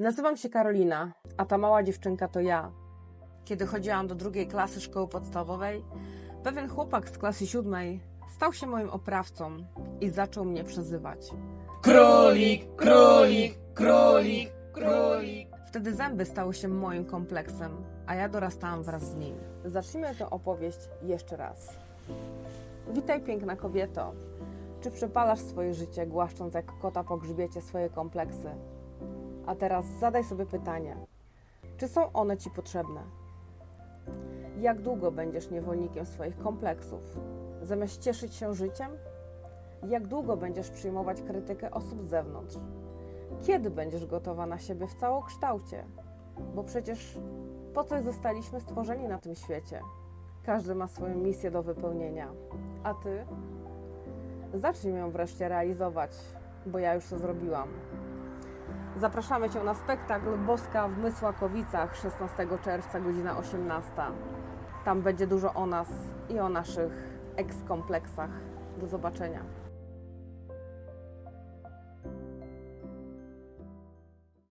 Nazywam się Karolina, a ta mała dziewczynka to ja. Kiedy chodziłam do drugiej klasy szkoły podstawowej, pewien chłopak z klasy siódmej stał się moim oprawcą i zaczął mnie przezywać. Królik, królik, królik, królik. Wtedy zęby stały się moim kompleksem, a ja dorastałam wraz z nim. Zacznijmy tę opowieść jeszcze raz. Witaj, piękna kobieto. Czy przepalasz swoje życie, głaszcząc jak kota po grzbiecie swoje kompleksy? A teraz zadaj sobie pytanie: czy są one ci potrzebne? Jak długo będziesz niewolnikiem swoich kompleksów? Zamiast cieszyć się życiem? Jak długo będziesz przyjmować krytykę osób z zewnątrz? Kiedy będziesz gotowa na siebie w całokształcie? Bo przecież po coś zostaliśmy stworzeni na tym świecie. Każdy ma swoją misję do wypełnienia. A ty? Zacznij ją wreszcie realizować, bo ja już to zrobiłam. Zapraszamy Cię na spektakl Boska w Mysłakowicach 16 czerwca, godzina 18. Tam będzie dużo o nas i o naszych ekskompleksach. Do zobaczenia.